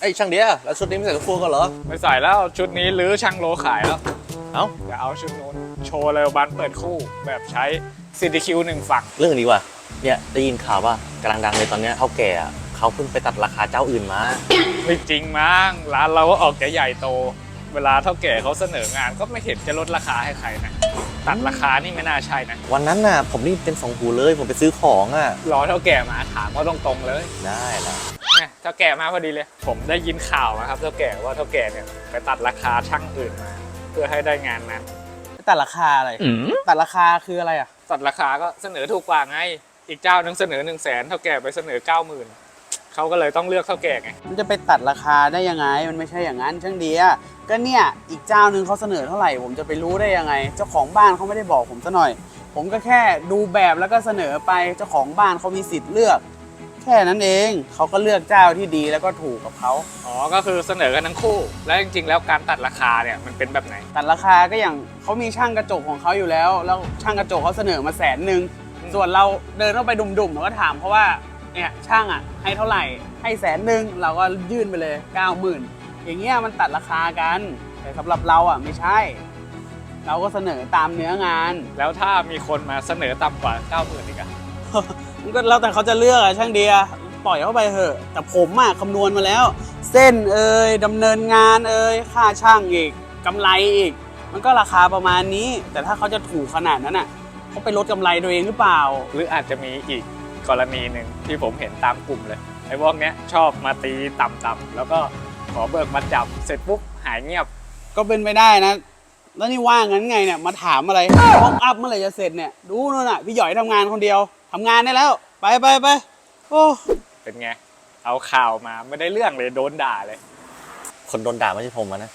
ไอ้ยช่างเดียแล้วชุดนี้ไม่ใส่กระโปรงกันเหรอ ไม่ใส่แล้วชุดนี้หรือช่างโลขายแล้วเอ้า จะเอาชุดนู้นโชว์เลยบันเปิดคู่แบบใช้ CDQ หนึ่งฝั่ง เรื่องนี้ดีกว่าเนี่ยได้ยินข่าวว่ากำลังดังเลยตอนเนี้ยเท่าแก่อะเขาเพิ่งไปตัดราคาเจ้าอื่นมา ไม่จริงมั้งร้านเราก็ออกจะใหญ่โต เวลาเท่าแก่เขาเสนองานก็ไม่เห็นจะลดราคาให้ใครนะตัดราคานี่ไม่น่าใช่นะวันนั้นน่ะผมนี่เป็นสองหูเลยผมไปซื้อของอะรอเท่าแก่มาถามก็ตรงๆเลย ได้นะ เนี่ยเท่าแก่มาพอดีเลย ผมได้ยินข่าวนะครับเท่าแก่ว่าเท่าแก่เนี่ยไปตัดราคาช่างอื่นมา เพื่อให้ได้งานนั้นตัดราคาอะไรตัดราคาคืออะไรอะตัดราคาก็เสนอถูกกว่าไง อีกเจ้าหนึงเสนอ1นึ่งแสนเท่าแก่ไปเสนอ9 0,000เขาก็เลยต้องเลือกเท่าแก่ไงมันจะไปตัดราคาได้ยังไง มันไม่ใช่อย่างนั้นช่างเดียก็เนี่ยอีกเจ้าหนึ่งเขาเสนอเท่าไหร่ ผมจะไปรู้ได้ยังไง เจ้าของบ้านเขาไม่ได้บอกผมซะหน่อย ผมก็แค่ดูแบบแล้วก็เสนอไปเจ้าของบ้านเขามีสิทธิ์เลือกแค่นั้นเองเขาก็เลือกเจ้าที่ดีแล้วก็ถูกกับเขาอ๋อ ก็คือเสนอกันทั้งคู่ แล้วจริงๆ แล้วการตัดราคาเนี่ยมันเป็นแบบไหน ตัดราคาก็อย่างเขามีช่างกระจกของเขาอยู่แล้ว แล้วช่างกระจกเขาเสนอมาแสนหนึ่งอืมส่วนเราเดินเข้าไปดุ่มๆเราก็ถามเขาว่าเนี่ยช่างอะให้เท่าไหร่ให้แสนหนึ่งเราก็ยื่นไปเลย9ก้าหมื่นอย่างเงี้ยมันตัดราคากันแต่สำหรับเราอะไม่ใช่ เราก็เสนอตามเนื้องาน แล้วถ้ามีคนมาเสนอต่ำกว่า 9 0,000อีกอะมันก็แล้วแต่เขาจะเลือกอะช่างเดียปล่อยเข้าไปเถอะ แต่ผมอะคำนวณมาแล้ว เส้นเอ่ยดำเนินงานเอ่ยค่าช่างอีกกำไรอีก มันก็ราคาประมาณนี้ แต่ถ้าเขาจะถูกขนาดนั้นอะเขาไปลดกำไรตัวเองหรือเปล่า หรืออาจจะมีอีกกรณีหนึ่งที่ผมเห็นตามกลุ่มเลยไอ้พวกเนี้ยชอบมาตีต่ำๆแล้วก็ขอเบิกมาจับเสร็จปุ๊บหายเงียบ ก็เป็นไปได้นะ แล้วนี่ว่างงั้นไงเนี่ยมาถามอะไรพอกอัพเมื่อไหร่จะเสร็จเนี่ยดูนู่นน่ะพี่หยอยทำงานคนเดียวทำงานได้แล้ว ไปไปไปโอ้เป็นไง เอาข่าวมาไม่ได้เรื่องเลยโดนด่าเลย คนโดนด่าไม่ใช่ผมอะนะ